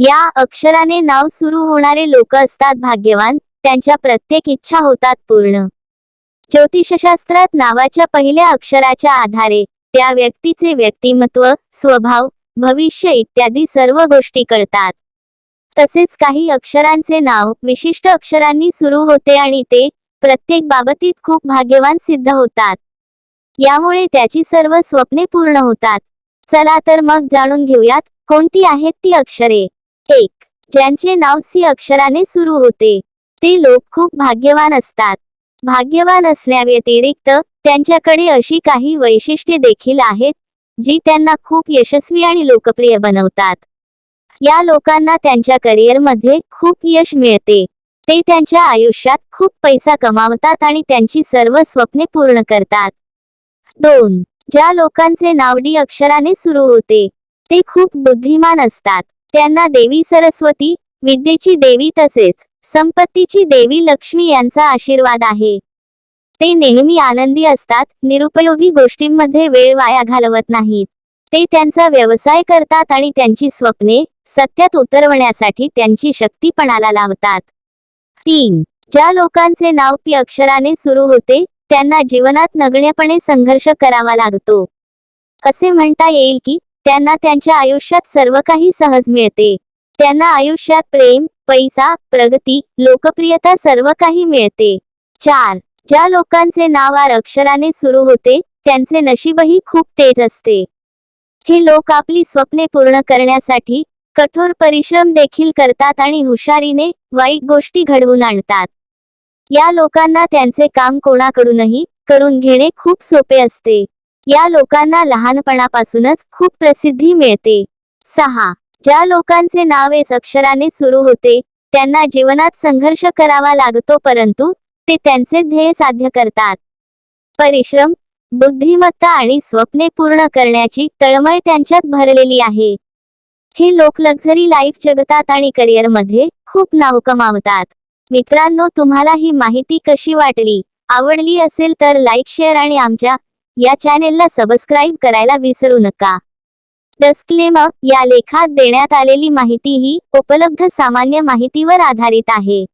या अक्षराने नाव सुरू होणारे लोक असतात भाग्यवान त्यांच्या प्रत्येक इच्छा होतात पूर्ण. ज्योतिषशास्त्रात नावाच्या पहिल्या अक्षराच्या आधारे त्या व्यक्तीचे व्यक्तिमत्व स्वभाव भविष्य इत्यादी सर्व गोष्टी कळतात. तसेच काही अक्षरांचे नाव विशिष्ट अक्षरांनी सुरू होते आणि ते प्रत्येक बाबतीत खूप भाग्यवान सिद्ध होतात. यामुळे त्याची सर्व स्वप्ने पूर्ण होतात. चला तर मग जाणून घेऊयात कोणती आहेत ती अक्षरे? एक ज्यांचे नाव सी अक्षराने सुरू होते. ते लोक खूप भाग्यवान असतात. भाग्यवान असण्याव्यतिरिक्त त्यांच्याकडे अशी काही वैशिष्ट्ये देखील आहेत जी त्यांना खूप यशस्वी आणि लोकप्रिय बनवतात. या लोकांना त्यांच्या करिअरमध्ये खूप यश मिळते. ते त्यांच्या आयुष्यात खूप पैसा कमावतात आणि त्यांची सर्व स्वप्ने पूर्ण करतात. दोन ज्या लोकांचे नाव डी अक्षराने सुरू होते ते खूप बुद्धिमान असतात. त्यांना देवी सरस्वती विद्येची देवी तसेच संपत्तीची देवी लक्ष्मी यांचा आशीर्वाद आहे. ते नेहमी आनंदी असतात निरुपयोगी गोष्टींमध्ये वेळ वाया घालवत नाहीत. ते त्यांचा व्यवसाय करतात आणि त्यांची स्वप्ने सत्यात उतरवण्यासाठी त्यांची शक्ती पणाला लावतात. तीन ज्या लोकांचे नाव पी अक्षराने सुरू होते त्यांना जीवनात नगण्यपणे संघर्ष करावा लागतो. असे म्हणता येईल की त्यांना त्यांच्या आयुष्यात सर्व काही सहज मिळते. त्यांना आयुष्यात प्रेम पैसा प्रगती लोकप्रियता सर्व काही मिळते. चार. ज्या लोकांचे नाव आर अक्षराने सुरू होते त्यांचे नशीबही खूप तेज असते. हे लोक आपली स्वप्ने पूर्ण करण्यासाठी कठोर परिश्रम देखील करतात आणि हुशारीने वाईट गोष्टी घडवून आणतात. या लोकांना त्यांचे काम कोणाकडूनही करून घेणे खूप सोपे असते. या लोकांना लहानपणापासूनच खूप प्रसिद्धी मिळते. सहा. ज्या लोकांचे नाव एस अक्षराने सुरू होते त्यांना जीवनात संघर्ष करावा लागतो परंतु ते त्यांचे ध्येय साध्य करतात. परिश्रम बुद्धिमत्ता आणि स्वप्ने पूर्ण करण्याची तळमळ त्यांच्यात भरलेली आहे. हे लोक लक्झरी लाईफ जगतात आणि करिअरमध्ये खूप नाव कमावतात. मित्रांनो तुम्हाला ही माहिती कशी वाटली? आवडली असेल तर लाईक शेअर आणि आमच्या या चॅनेलला सबस्क्राईब करायला विसरू नका. डस्क्लेम या लेखात देण्यात आलेली माहिती ही उपलब्ध सामान्य माहितीवर आधारित आहे.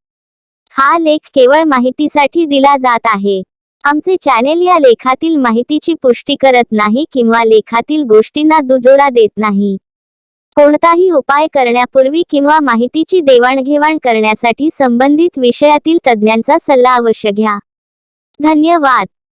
हा लेख केवळ माहितीसाठी दिला जात आहे. आमचे चॅनेल या लेखातील माहितीची पुष्टी करत नाही किंवा लेखातील गोष्टींना दुजोरा देत नाही. कोणताही उपाय करण्यापूर्वी किंवा माहितीची देवाणघेवाण करण्यासाठी संबंधित विषयातील तज्ज्ञांचा सल्ला अवश्य घ्या. धन्यवाद.